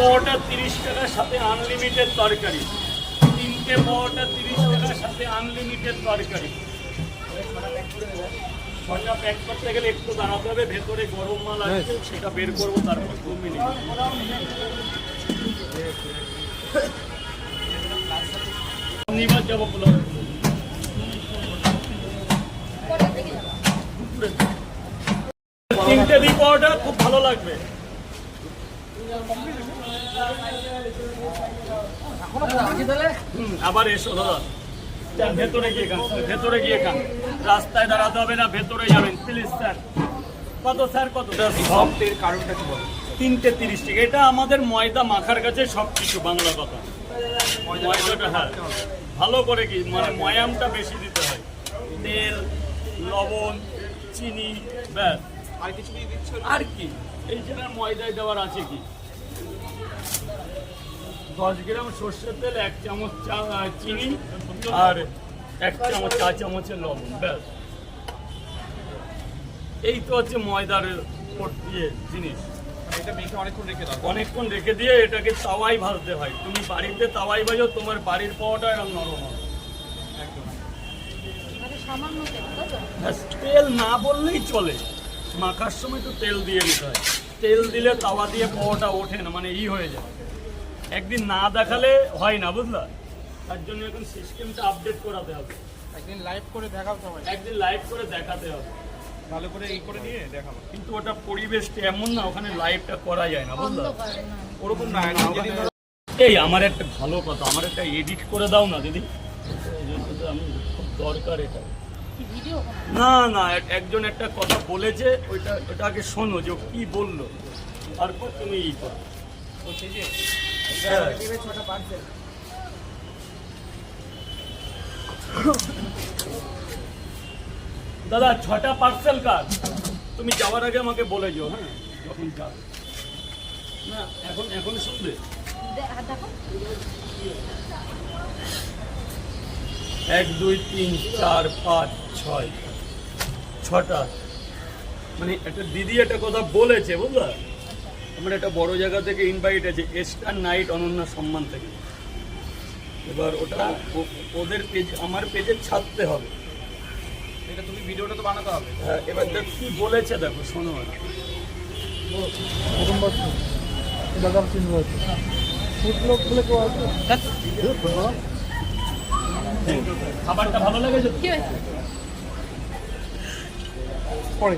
তিনটে তিরিশ টাকার সাথে আনলিমিটেড তরকারি। তিনটে পরোটা তিরিশ টাকার সাথে আনলিমিটেড তরকারি। ছটা প্যাক করতে গেলে একটু দাঁড়াতে হবে ভেতরে গরম মাল আছে সেটা বের করব তারপর দু মিনিট নিবার যাব তিনটে পাওয়াটা খুব ভালো লাগবে। আবার এসো দাদা ভেতরে গিয়ে খান ভেতরে গিয়ে খান রাস্তায় দাঁড়াতে হবে না ভেতরে যাবেন প্লিজ স্যার কত স্যার কত? সফটের কারণটা কি বলো? তিনটে তিরিশ টাকা। এটা আমাদের ময়দা মাখার কাছে সব কিছু বাংলা কথা। ময়দাটা হ্যাঁ। ভালো করে কি মানে ময়ামটা বেশি দিতে হয়। তেল লবণ চিনি ব্যাস। আর কিছু আর কি? এই যে ময়দায় দেওয়ার আছে কি? দশ গ্রাম সর্ষের তেল এক চামচ চা- চিনি আর এক চামচ চা চামচের লবণ ব্যাস। এই তো হচ্ছে ময়দার দিয়ে জিনিস। এটা মেখে অনেকক্ষণ রেখে দাও। অনেকক্ষণ রেখে দিয়ে এটাকে তাওয়াই ভাজতে হয়। তুমি বাড়িতে তাওয়াই ভাজো তোমার বাড়ির পাওয়াটা এরকম নরম হবে। ব্যাস, তেল না বললেই চলে। মাখার সময় তো তেল দিয়ে দিতে হয়। তেল দিলে তাওয়া দিয়ে পাওয়াটা ওঠে না মানে ই হয়ে যায়। একদিন না দেখালে হয় না বুঝলা? তার জন্য এখন সিস্টেমটা আপডেট করাতে হবে। একদিন লাইভ করে দেখাও সবাই। একদিন লাইভ করে দেখাতে হবে। ভালো করে এই করে নিয়ে দেখাবো কিন্তু ওটা পরিবেশটা এমন না ওখানে লাইভটা করা যায় না বুঝলা? ওরকম না এই আমার একটা ভালো কথা আমার একটা এডিট করে দাও না দিদি। আমি খুব দরকার এটা না না একজন একটা কথা বলেছে ওইটা ওটা আগে শোনো যে কি বলল। তারপর তুমি ই করো। হ্যাঁ। দাদা ছটা পার্সেল কার? তুমি যাওয়ার আগে আমাকে বলে যাও হ্যাঁ যখন যাবে। না। এখন এখন শুনবে? এক দুই তিন চার পাঁচ ছয় ছটা। মানে একটা দিদি একটা কথা বলেছে বুঝলা? আমার একটা বড় জায়গা থেকে ইনভাইট আছে এস্টার নাইট অনন্য সম্মান থেকে। এবার ওটা ও- ওদের পেজ আমার পেজে ছাড়তে হবে। এটা তুমি ভিডিওটা তো বানাতে হবে। হ্যাঁ, এবার দেখ কি বলেছে দেখো শোনো আর কি। প্রথম লোক বলে কেউ আছে খাবারটা ভালো? পরে।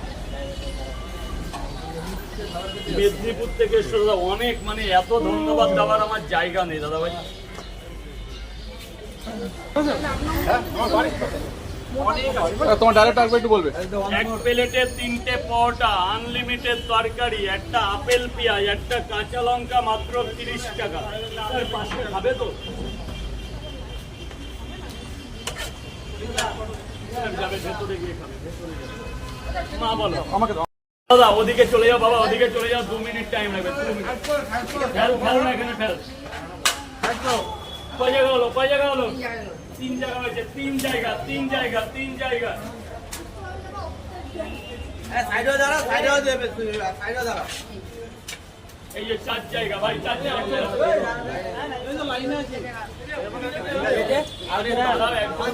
মেদিনীপুর থেকে এসছো দাদা অনেক মানে এত ধন্যবাদ দেওয়ার আমার জায়গা নেই দাদা ভাই তোমার ডাইরেক্ট একটু বলবে। এক প্লেটে তিনটে পরোটা আনলিমিটেড তরকারি একটা আপেল পেঁয়াজ একটা কাঁচা লঙ্কা মাত্র তিরিশ টাকা। পাশে খাবে তো স্যার, যাবে ভেতরে গিয়ে খাবে ভেতরে যাবে। মা বলো আমাকে দাদা, ওদিকে চলে যাও বাবা, ওদিকে চলে যাও, দু মিনিট টাইম লাগবে তিন জায়গা হয়েছে, তিন জায়গা তিন জায়গা তিন জায়গা। এই যে চার জায়গা ভাই চার জায়গা আরে দাদা একদম